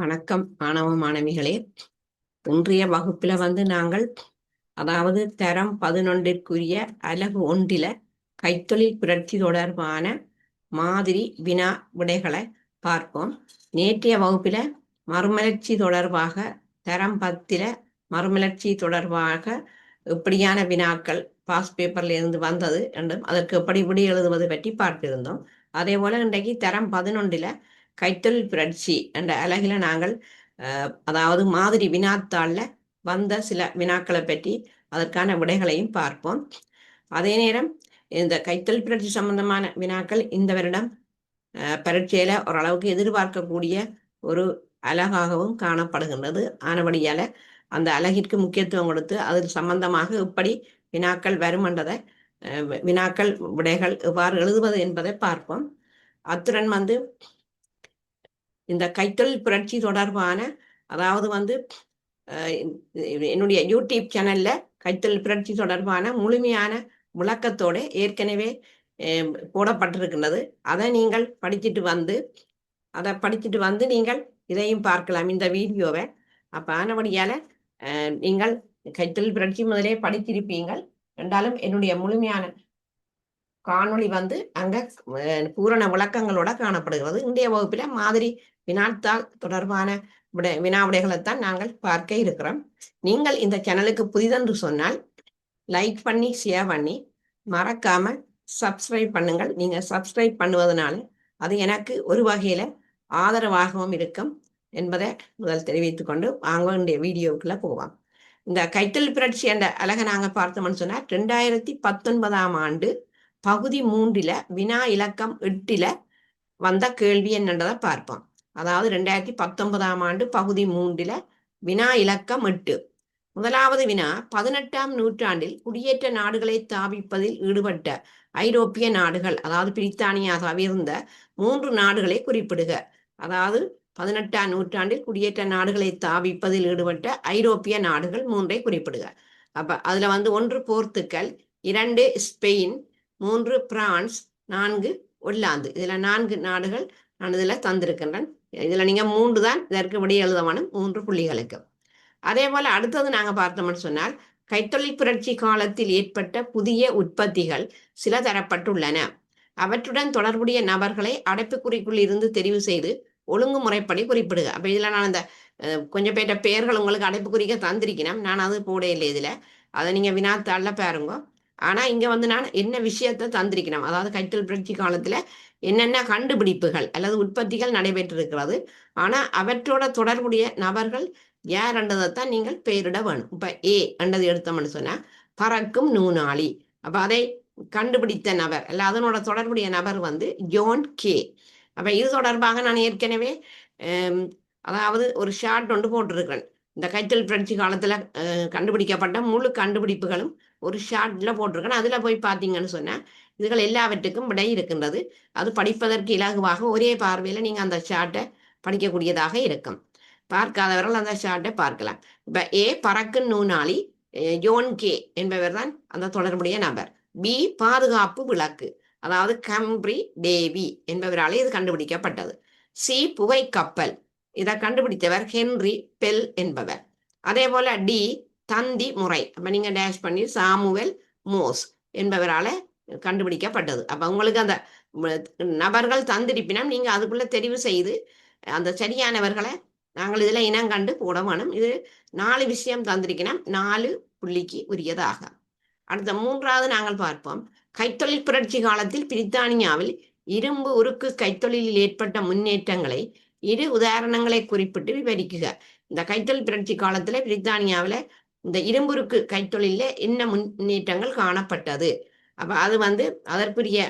வணக்கம் மாணவ மாணவிகளே. இன்றைய வகுப்புல வந்து நாங்கள் அதாவது தரம் பதினொன்றிற்குரிய அலகு ஒன்றில கைத்தொழில் புரட்சி தொடர்பான மாதிரி வினா விடைகளை பார்ப்போம். நேற்றைய வகுப்பில மறுமலர்ச்சி தொடர்பாக தரம் பத்தில மறுமலர்ச்சி தொடர்பாக எப்படியான வினாக்கள் பாஸ் பேப்பர்ல இருந்து வந்தது என்றும் அதற்கு எப்படி விடை எழுதுவது பற்றி பார்த்திருந்தோம். அதே போல இன்றைக்கு தரம் பதினொன்றில கைத்தொழில் புரட்சி என்ற அழகில் நாங்கள் அதாவது மாதிரி வினாத்தாளில் வந்த சில வினாக்களை பற்றி அதற்கான விடைகளையும் பார்ப்போம். அதே நேரம் இந்த கைத்தொழில் புரட்சி சம்பந்தமான வினாக்கள் இந்த வருடம் பரீட்சையில ஓரளவுக்கு எதிர்பார்க்கக்கூடிய ஒரு அழகாகவும் காணப்படுகின்றது. ஆனபடியால அந்த அழகிற்கு முக்கியத்துவம் கொடுத்து அது சம்பந்தமாக இப்படி வினாக்கள் வரும் என்றதை வினாக்கள் விடைகள் எவ்வாறு எழுதுவது என்பதை பார்ப்போம். அத்துடன் வந்து இந்த கைத்தொழில் புரட்சி தொடர்பான அதாவது வந்து என்னுடைய யூடியூப் சேனல்ல கைத்தொழில் புரட்சி தொடர்பான முழுமையான விளக்கத்தோட ஏற்கனவே போடப்பட்டிருக்கின்றது. அதை நீங்கள் படிச்சுட்டு வந்து அதை படிச்சுட்டு வந்து நீங்கள் இதையும் பார்க்கலாம் இந்த வீடியோவை. அப்போ ஆனபடியால அஹ், நீங்கள் கைத்தொழில் புரட்சி முதலே படித்திருப்பீங்கள். என்றாலும் என்னுடைய முழுமையான காணொளி வந்து அங்க பூரண விளக்கங்களோட காணப்படுகிறது. இன்றைய வகுப்பில் மாதிரி வினாத்தாள் தொடர்பான விட வினா விடைகளைத்தான் நாங்கள் பார்க்க இருக்கிறோம். நீங்கள் இந்த சேனலுக்கு புதிதென்று சொன்னால் லைக் பண்ணி ஷேர் பண்ணி மறக்காம சப்ஸ்கிரைப் பண்ணுங்கள். நீங்கள் சப்ஸ்கிரைப் பண்ணுவதனால அது எனக்கு ஒரு வகையில் ஆதரவாகவும் இருக்கும் என்பதை முதல் தெரிவித்துக்கொண்டு வாங்க வேண்டிய வீடியோவுக்குள்ளே போவோம் இந்த கைத்தல் புரட்சி என்ற அழகை நாங்கள் பார்த்தோம்னு சொன்னால் ரெண்டாயிரத்தி பத்தொன்பதாம் ஆண்டு பகுதி மூன்றில் வினா இலக்கம் எட்டில் வந்த கேள்வி என்னன்றதை பார்ப்போம். அதாவது ரெண்டாயிரத்தி பத்தொன்பதாம் ஆண்டு பகுதி மூன்றில் வினா இலக்கம் எட்டு. முதலாவது வினா பதினெட்டாம் நூற்றாண்டில் குடியேற்ற நாடுகளை தாவிப்பதில் ஈடுபட்ட ஐரோப்பிய நாடுகள் அதாவது பிரித்தானியா தவிர்ந்த மூன்று நாடுகளை குறிப்பிடுக. அதாவது பதினெட்டாம் நூற்றாண்டில் குடியேற்ற நாடுகளை தாவிப்பதில் ஈடுபட்ட ஐரோப்பிய நாடுகள் மூன்றை குறிப்பிடுக. அப்ப அதுல வந்து ஒன்று போர்த்துக்கல் இரண்டு ஸ்பெயின் மூன்று பிரான்ஸ் நான்கு ஒல்லாந்து. இதுல நான்கு நாடுகள் நான் இதில் தந்திருக்கின்றேன். இதில் நீங்கள் மூன்று தான் இதற்கு விடை எழுதவனும் மூன்று புள்ளிகளுக்கு. அதே போல் அடுத்தது நாங்கள் பார்த்தோம்னு சொன்னால் கைத்தொழில் புரட்சி காலத்தில் ஏற்பட்ட புதிய உற்பத்திகள் சில தரப்பட்டுள்ளன. அவற்றுடன் தொடர்புடைய நபர்களை அடைப்புக்குறிக்குள் இருந்து தெரிவு செய்து ஒழுங்குமுறைப்படி குறிப்பிடுக. அப்போ இதில் நான் அந்த கொஞ்சம் பேர்ட்ட பெயர்கள் உங்களுக்கு அடைப்புக்குறிக்க தந்திருக்கிறேன். நான் அது போட இல்லை இதில். அதை நீங்கள் வினாத்தாளில் பாருங்க. ஆனால் இங்கே வந்து நான் என்ன விஷயத்தை தந்திருக்கிறேன்? அதாவது கைத்தொழில் புரட்சி காலத்தில் என்னென்ன கண்டுபிடிப்புகள் அல்லது உற்பத்திகள் நடைபெற்றிருக்கிறது. ஆனா அவற்றோட தொடர்புடைய நபர்கள் யார் என்றதைத்தான் நீங்கள் பெயரிட வேணும். இப்ப ஏ என்றது எடுத்தோம்னு சொன்னா பறக்கும் நூனாளி அப்ப அதை கண்டுபிடித்த நபர் அல்ல அதனோட தொடர்புடைய நபர் வந்து ஜோன் கே அப்ப இது தொடர்பாக நான் ஏற்கனவே அதாவது ஒரு ஷார்ட் ஒன்று போட்டிருக்கிறேன். இந்த கைத்தல் புரட்சி காலத்துல கண்டுபிடிக்கப்பட்ட முழு கண்டுபிடிப்புகளும் ஒரு ஷார்ட்ல போட்டிருக்கேன். அதுல போய் பார்த்தீங்கன்னு சொன்னா இதுகள் எல்லாவற்றுக்கும் விடை இருக்கின்றது. அது படிப்பதற்கு இலகுவாக ஒரே பார்வையில நீங்க அந்த ஷார்ட்டை படிக்கக்கூடியதாக இருக்கும். பார்க்காதவர்கள் அந்த ஷார்ட்டை பார்க்கலாம். இப்ப ஏ பறக்கு நூனாளி யோன் கே என்பவர் தான் அந்த தொடர்புடைய நபர். பி பாதுகாப்பு விளக்கு அதாவது கம்ப்ரி டேவி என்பவராலே இது கண்டுபிடிக்கப்பட்டது. சி புகை கப்பல் இதை கண்டுபிடித்தவர் ஹென்றி பெல் என்பவர். அதே போல டி தந்தி முறை. அப்ப நீங்க டேஷ் பண்ணி சாமுவேல் மோஸ் என்பவரால கண்டுபிடிக்கப்பட்டது. அப்ப உங்களுக்கு அந்த நபர்கள் தந்திருப்பினம் நீங்க அதுக்குள்ள தெரிவு செய்து அந்த சரியானவர்களை நாங்கள் இதுல இனம் கண்டு போட வேணும். இது நாலு விஷயம் தந்திருக்கணும் நாலு புள்ளிக்கு உரியதாக. அடுத்த மூன்றாவது நாங்கள் பார்ப்போம். கைத்தொழில் புரட்சி காலத்தில் பிரித்தானியாவில் இரும்பு உருக்கு கைத்தொழிலில் ஏற்பட்ட முன்னேற்றங்களை இரு உதாரணங்களை குறிப்பிட்டு விவரிக்குக. இந்த கைத்தொழில் புரட்சி காலத்துல பிரித்தானியாவில் இந்த இரும்புருக்கு கைத்தொழில என்ன முன்னேற்றங்கள் காணப்பட்டது? அப்ப அது வந்து அதற்குரிய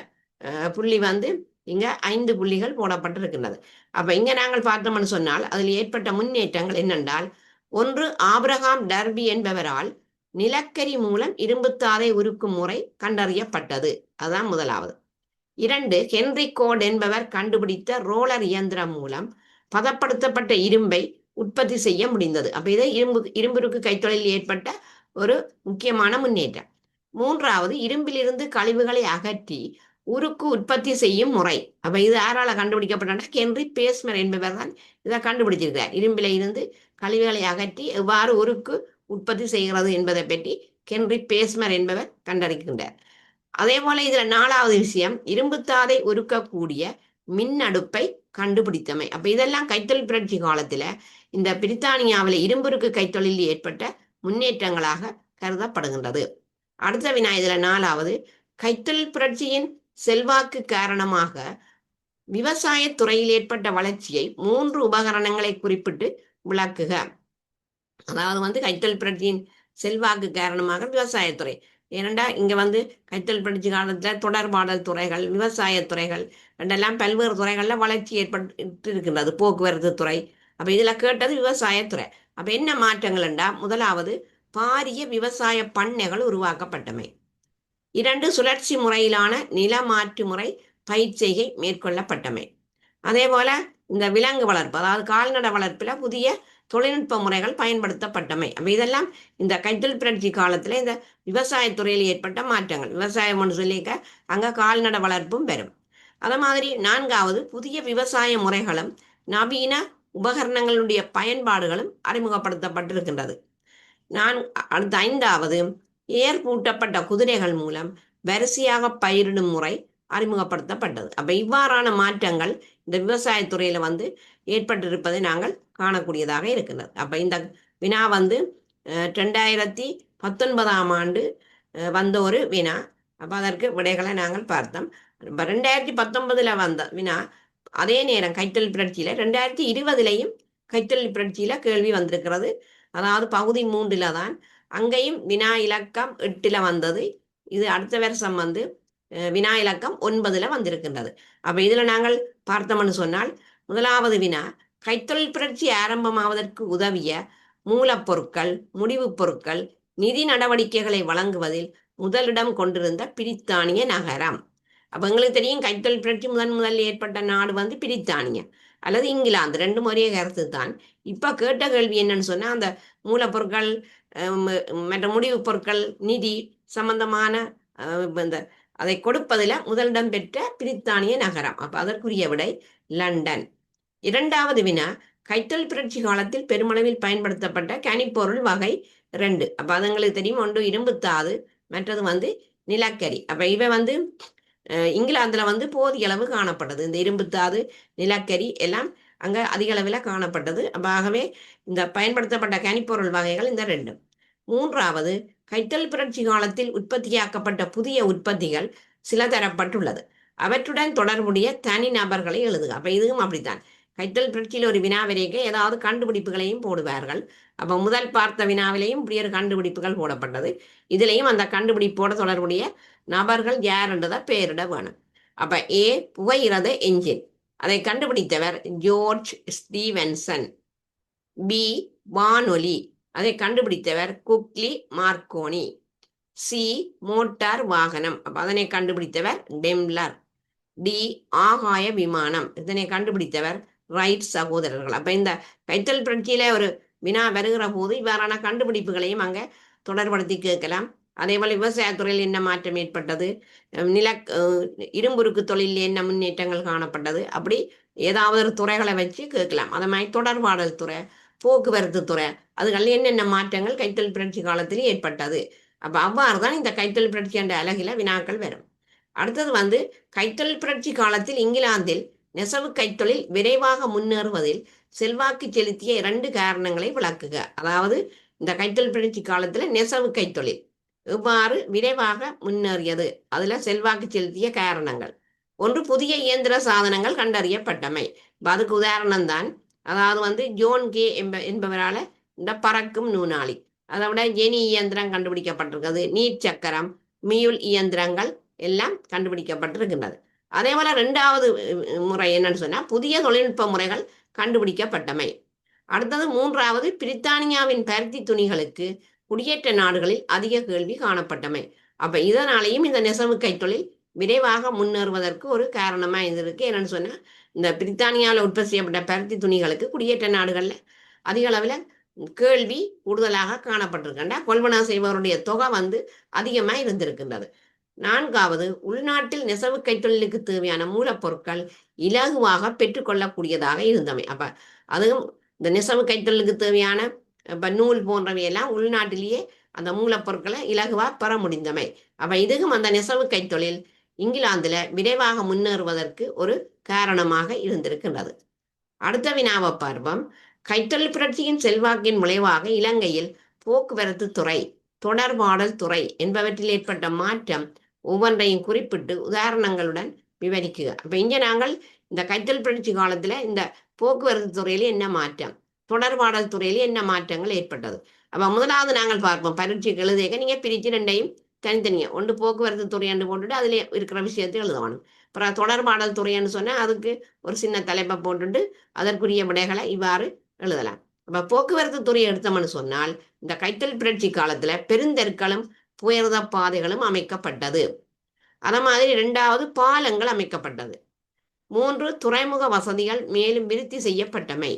புள்ளி வந்து இங்க ஐந்து புள்ளிகள் போடப்பட்டிருக்கின்றது. அப்ப இங்க நாங்கள் பார்த்தோம்னு சொன்னால் அதில் ஏற்பட்ட முன்னேற்றங்கள் என்னென்றால் ஒன்று ஆபிரகாம் டர்பி என்பவரால் நிலக்கரி மூலம் இரும்புத்தாதை உருக்கும் முறை கண்டறியப்பட்டது. அதுதான் முதலாவது. இரண்டு ஹென்றி கோட் என்பவர் கண்டுபிடித்த ரோலர் இயந்திரம் மூலம் பதப்படுத்தப்பட்ட இரும்பை உற்பத்தி செய்ய முடிந்தது. அப்ப இது இரும்பு இரும்புருக்கு கைத்தொழிலில் ஏற்பட்ட ஒரு முக்கியமான முன்னேற்றம். மூன்றாவது இரும்பிலிருந்து கழிவுகளை அகற்றி உருக்கு உற்பத்தி செய்யும் முறை. அப்ப இது யாரால கண்டுபிடிக்கப்பட்டா கென்ரி பேஸ்மர் என்பவர் தான் இதை கண்டுபிடிச்சிருக்கிறார் இரும்பில இருந்து கழிவுகளை அகற்றி எவ்வாறு உருக்கு உற்பத்தி செய்கிறது என்பதை பற்றி கென்ரி பேஸ்மர் என்பவர் கண்டறிகின்றார். அதே போல இதுல நாலாவது விஷயம் இரும்புத்தாதை உருக்கக்கூடிய மின் அடுப்பை கண்டுபிடித்தமை. அப்ப இதெல்லாம் கைத்தொழில் புரட்சி காலத்துல இந்த பிரித்தானியாவில் இரும்புருக்கு கைத்தொழிலில் ஏற்பட்ட முன்னேற்றங்களாக கருதப்படுகின்றது. அடுத்த வினா இதுல நாலாவது கைத்தொழில் புரட்சியின் செல்வாக்கு காரணமாக விவசாய துறையில் ஏற்பட்ட வளர்ச்சியை மூன்று உபகரணங்களை குறிப்பிட்டு விளக்குக. அதாவது வந்து கைத்தொழில் புரட்சியின் செல்வாக்கு காரணமாக விவசாயத்துறை ஏனண்டா இங்க வந்து கைத்தொழில் புரட்சி காலத்துல தொடர்பாடல் துறைகள் விவசாய துறைகள் ரெண்டெல்லாம் பல்வேறு துறைகள்ல வளர்ச்சி ஏற்பட்டு இருக்கின்றது போக்குவரத்து துறை. அப்ப இதுல கேட்டது விவசாயத்துறை அப்ப என்ன மாற்றங்கள்ண்டா முதலாவது பாரிய விவசாய பண்ணைகள் உருவாக்கப்பட்டமை. இரண்டு சுழற்சி முறையிலான நில மாற்று முறை பயிற்சிகை மேற்கொள்ளப்பட்டமை. அதே போல இந்த விலங்கு வளர்ப்பு அதாவது கால்நடை வளர்ப்புல புதிய தொழில்நுட்ப முறைகள் பயன்படுத்தப்பட்டமை. அப்போ இதெல்லாம் இந்த கைத்தொழில் புரட்சி காலத்தில் இந்த விவசாயத்துறையில் ஏற்பட்ட மாற்றங்கள். விவசாயம்னு சொல்லிக்க அங்கே கால்நடை வளர்ப்பும் பெறும். அது மாதிரி நான்காவது புதிய விவசாய முறைகளும் நவீன உபகரணங்களுடைய பயன்பாடுகளும் அறிமுகப்படுத்தப்பட்டிருக்கின்றது. நான் அடுத்த ஐந்தாவது ஏர் பூட்டப்பட்ட குதிரைகள் மூலம் வரிசையாக பயிரிடும் முறை அறிமுகப்படுத்தப்பட்டது. அப்போ இவ்வாறான மாற்றங்கள் இந்த விவசாயத்துறையில் வந்து ஏற்பட்டிருப்பதை நாங்கள் காணக்கூடியதாக இருக்கிறது. அப்போ இந்த வினா வந்து ரெண்டாயிரத்தி பத்தொன்பதாம் ஆண்டு வந்த ஒரு வினா. அப்போ அதற்கு விடைகளை நாங்கள் பார்த்தோம். ரெண்டாயிரத்தி பத்தொன்பதில் வந்த வினா அதே நேரம் கைத்தொழில் புரட்சியில் ரெண்டாயிரத்தி இருபதுலையும் கைத்தொழில் புரட்சியில் கேள்வி வந்திருக்கிறது. அதாவது பகுதி மூன்றில் தான் அங்கேயும் வினா இலக்கம் எட்டில் வந்தது. இது அடுத்த வருஷம் வந்து வினா இலக்கம் ஒன்பதுல வந்திருக்கின்றது. அப்ப இதுல நாங்கள் பார்த்தோம்னு சொன்னால் முதலாவது வினா கைத்தொழில் புரட்சி ஆரம்பமாவதற்கு உதவிய மூலப்பொருட்கள் முடிவுப் பொருட்கள் நிதி நடவடிக்கைகளை வழங்குவதில் முதலிடம் கொண்டிருந்த பிரித்தானிய நகரம். அப்ப எங்களுக்கு தெரியும் கைத்தொழில் புரட்சி முதன் முதல் ஏற்பட்ட நாடு வந்து பிரித்தானியா. அல்லது இங்கிலாந்து ரெண்டும் ஒரே கருத்து தான் இப்ப கேட்ட கேள்வி என்னன்னு சொன்னா அந்த மூலப்பொருட்கள் மற்ற முடிவுப் பொருட்கள் நிதி சம்பந்தமான இந்த அதை கொடுப்பதில் முதலிடம் பெற்ற பிரித்தானிய நகரம். அப்ப அதற்குரிய விடை லண்டன். இரண்டாவது வினா கைத்தல் புரட்சி காலத்தில் பெருமளவில் பயன்படுத்தப்பட்ட கனிப்பொருள் வகை ரெண்டு அப்ப அதுங்களுக்கு தெரியும் ஒன்று இரும்புத்தாது மற்றது வந்து நிலக்கரி. அப்ப இவை வந்து இங்கிலாந்துல வந்து போதிய அளவு காணப்பட்டது. இந்த இரும்புத்தாது நிலக்கரி எல்லாம் அங்க அதிக அளவில் காணப்பட்டது. ஆகவே இந்த பயன்படுத்தப்பட்ட கனிப்பொருள் வகைகள் இந்த ரெண்டும். மூன்றாவது கைத்தல் புரட்சி காலத்தில் உற்பத்தியாக்கப்பட்ட புதிய உற்பத்திகள் சில தரப்பட்டுள்ளது அவற்றுடன் தொடர்புடைய தனி நபர்களை எழுதுக. அப்ப இதுவும் அப்படித்தான். கைத்தல் புரட்சியில் ஒரு வினாவிலேக்கு ஏதாவது கண்டுபிடிப்புகளையும் போடுவார்கள். அப்ப முதல் பார்த்த வினாவிலையும் இப்படி ஒரு கண்டுபிடிப்புகள் போடப்பட்டது. இதுலேயும் அந்த கண்டுபிடிப்போட தொடர்புடைய நபர்கள் யாருன்றதை பெயரிட வேணும். அப்ப ஏ புகையிரத என்ஜின். அதை கண்டுபிடித்தவர் ஜோர்ஜ் ஸ்டீவன்சன். பி வானொலி. அதை கண்டுபிடித்தவர் குக்லி மார்க்கோனி. சி மோட்டார் வாகனம். அதனை கண்டுபிடித்தவர் டெம்லர். டி ஆகாய விமானம். இதனை கண்டுபிடித்தவர் ரைட் சகோதரர்கள். அப்ப இந்த கைத்தல் புரட்சியில ஒரு வினா வருகிற போது இவ்வாறான கண்டுபிடிப்புகளையும் அங்க தொடர்படுத்தி கேட்கலாம். அதே போல விவசாயத்துறையில் என்ன மாற்றம் ஏற்பட்டது? நில இரும்புருக்கு தொழிலில் என்ன முன்னேற்றங்கள் காணப்பட்டது? அப்படி ஏதாவது ஒரு துறைகளை வச்சு கேட்கலாம். அதை மாதிரி தொடர்பாடல் துறை. போக்குவரத்து துறை. அதுகளில் என்னென்ன மாற்றங்கள் கைத்தொழில் புரட்சி காலத்தில் ஏற்பட்டது? அப்போ அவ்வாறு தான் இந்த கைத்தொழில் புரட்சி என்ற அழகில வினாக்கள் வரும். அடுத்தது வந்து கைத்தொழில் புரட்சி காலத்தில் இங்கிலாந்தில் நெசவு கைத்தொழில் விரைவாக முன்னேறுவதில் செல்வாக்கு செலுத்திய இரண்டு காரணங்களை விளக்குக. அதாவது இந்த கைத்தொழில் புரட்சி காலத்தில் நெசவு கைத்தொழில் எவ்வாறு விரைவாக முன்னேறியது? அதில் செல்வாக்கு செலுத்திய காரணங்கள். ஒன்று புதிய இயந்திர சாதனங்கள் கண்டறியப்பட்டமை. அதுக்கு உதாரணம் தான் அதாவது வந்து ஜோன் கே என்ப என்பவரால இந்த பறக்கும் நூனாளி அதை விட ஜெனி இயந்திரம் கண்டுபிடிக்கப்பட்டிருக்கிறது. நீர் சக்கரம் மியுல் இயந்திரங்கள் எல்லாம் கண்டுபிடிக்கப்பட்டிருக்கின்றது. அதே போல ரெண்டாவது முறை என்னன்னு சொன்னா புதிய தொழில்நுட்ப முறைகள் கண்டுபிடிக்கப்பட்டமை. அடுத்தது மூன்றாவது பிரித்தானியாவின் பருத்தி துணிகளுக்கு குடியேற்ற நாடுகளில் அதிக கேள்வி காணப்பட்டமை. அப்ப இதனாலேயும் இந்த நெசவு கைத்தொழில் விரைவாக முன்னேறுவதற்கு ஒரு காரணமா இருந்திருக்கு என்னன்னு சொன்னா இந்த பிரித்தானியாவில் உற்பத்தி செய்யப்பட்ட பருத்தி துணிகளுக்கு குடியேற்ற நாடுகள்ல அதிக அளவில் கேள்வி கூடுதலாக காணப்பட்டிருக்கின்ற கொள்வனா செய்பவருடைய தொகை வந்து அதிகமாக இருந்திருக்கின்றது. நான்காவது உள்நாட்டில் நெசவு கைத்தொழிலுக்கு தேவையான மூலப்பொருட்கள் இலகுவாக பெற்றுக்கொள்ளக்கூடியதாக இருந்தமை. அப்ப அதுவும் இந்த நெசவு கைத்தொழிலுக்கு தேவையான இப்ப நூல் போன்றவையெல்லாம் உள்நாட்டிலேயே அந்த மூலப்பொருட்களை இலகுவா பெற முடிந்தமை. அப்ப இதுவும் அந்த நெசவு கைத்தொழில் இங்கிலாந்துல விரைவாக முன்னேறுவதற்கு ஒரு காரணமாக இருந்திருக்கின்றது. அடுத்த வினாவ பருவம் கைத்தல் புரட்சியின் செல்வாக்கின் விளைவாக இலங்கையில் போக்குவரத்து துறை தொடர்பாடல் துறை என்பவற்றில் ஏற்பட்ட மாற்றம் ஒவ்வொன்றையும் குறிப்பிட்டு உதாரணங்களுடன் விவரிக்குக அப்ப இங்க நாங்கள் இந்த கைத்தல் புரட்சி காலத்துல இந்த போக்குவரத்து துறையில என்ன மாற்றம் தொடர்பாடல் துறையில என்ன மாற்றங்கள் ஏற்பட்டது? அப்ப முதலாவது நாங்கள் பார்ப்போம். பரீட்சைக்கு எழுதியக்க நீங்க பிரிச்சு ரெண்டையும் தனித்தனியாக ஒன்று போக்குவரத்து துறையாண்டு போட்டுட்டு அதில் இருக்கிற விஷயத்தை எழுதணும் அப்புறம் தொடர்பாடல் துறைன்னு சொன்னால் அதுக்கு ஒரு சின்ன தலைப்பை போட்டுட்டு அதற்குரிய விடைகளை இவ்வாறு எழுதலாம். இப்போ போக்குவரத்து துறை எடுத்தோம்னு சொன்னால் இந்த கைத்தல் புரட்சி காலத்தில் பெருந்தெருக்களும் புயர்த பாதைகளும் அமைக்கப்பட்டது. அதே மாதிரி ரெண்டாவது பாலங்கள் அமைக்கப்பட்டது. மூன்று துறைமுக வசதிகள் மேலும் விருத்தி செய்யப்பட்டமை.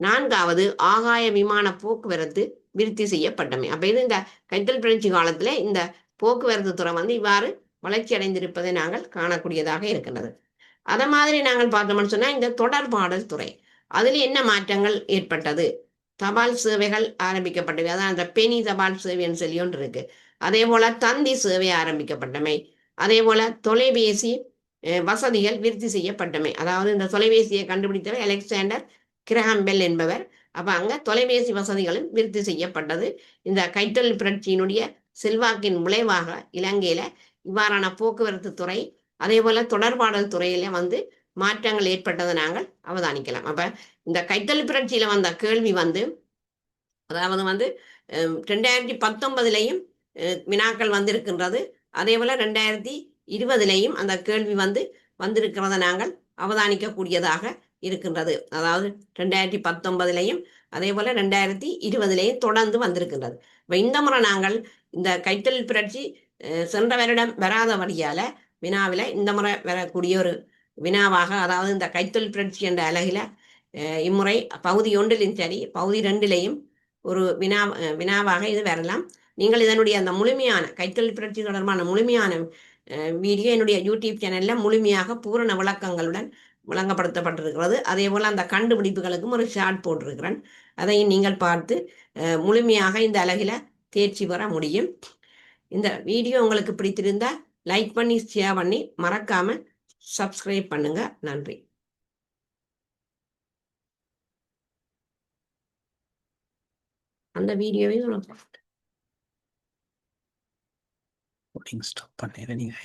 நான்காவது ஆகாய விமான போக்குவரத்து விருத்தி செய்யப்பட்டமை. அப்ப இது இந்த கைத்தல் புரட்சி காலத்துல இந்த போக்குவரத்து துறை வந்து இவ்வாறு வளர்ச்சி அடைந்திருப்பதை நாங்கள் காணக்கூடியதாக இருக்கின்றது. அத மாதிரி நாங்கள் பார்த்தோம்னு சொன்னா இந்த தொடர்பாடல் துறை. அதுல என்ன மாற்றங்கள் ஏற்பட்டது? தபால் சேவைகள் ஆரம்பிக்கப்பட்டவை. அதான் அந்த பெனி தபால் சேவைன்னு சொல்லி ஒன்று இருக்கு. அதே போல தந்தி சேவை ஆரம்பிக்கப்பட்டமை. அதே போல தொலைபேசி வசதிகள் விருத்தி செய்யப்பட்டமை. அதாவது இந்த தொலைபேசியை கண்டுபிடித்தவை அலெக்சாண்டர் கிரஹாம்பெல் என்பவர். அப்ப அங்க தொலைபேசி வசதிகளும் விருத்தி செய்யப்பட்டது. இந்த கைத்தொழில் புரட்சியினுடைய செல்வாக்கின் விளைவாக இலங்கையில இவ்வாறான போக்குவரத்து துறை அதே போல தொடர்பாடல் துறையில வந்து மாற்றங்கள் ஏற்பட்டதை நாங்கள் அவதானிக்கலாம். அப்ப இந்த கைத்தொழில் புரட்சியில வந்த கேள்வி வந்து அதாவது வந்து ரெண்டாயிரத்தி பத்தொன்பதுலையும் வினாக்கள் வந்திருக்கின்றது. அதே போல ரெண்டாயிரத்தி இருபதுலையும் அந்த கேள்வி வந்து வந்திருக்கிறத நாங்கள் அவதானிக்கக்கூடியதாக இருக்கின்றது. அதாவது ரெண்டாயிரத்தி பத்தொன்பதுலையும் அதே போல ரெண்டாயிரத்தி இருபதுலையும் தொடர்ந்து வந்திருக்கின்றது. இப்ப இந்த முறை நாங்கள் இந்த கைத்தொழில் புரட்சி சென்ற வருடம் வராதபடியால வினாவில இந்த முறை வரக்கூடிய ஒரு வினாவாக அதாவது இந்த கைத்தொழில் புரட்சி என்ற அழகில இம்முறை பகுதி ஒன்றிலும் சரி பகுதி ரெண்டிலையும் ஒரு வினா வினாவாக இது வரலாம். நீங்கள் இதனுடைய அந்த முழுமையான கைத்தொழில் புரட்சி தொடர்பான முழுமையான வீடியோ என்னுடைய யூடியூப் சேனல்ல முழுமையாக பூரண விளக்கங்களுடன் விளங்கப்படுத்தப்பட்டிருக்கிறது. அதே போல அந்த கண்டுபிடிப்புகளுக்கும் ஒரு ஷார்ட் போட்டிருக்கிறேன். அதையும் நீங்கள் பார்த்து முழுமையாக இந்த அழகில் தேர்ச்சி பெற முடியும். இந்த வீடியோ உங்களுக்கு பிடித்திருந்தா லைக் பண்ணி ஷேர் பண்ணி மறக்காம சப்ஸ்கிரைப் பண்ணுங்க. நன்றி. அந்த வீடியோவையும் ஸ்டாப் பண்ணிடுறேன் நீங்கள்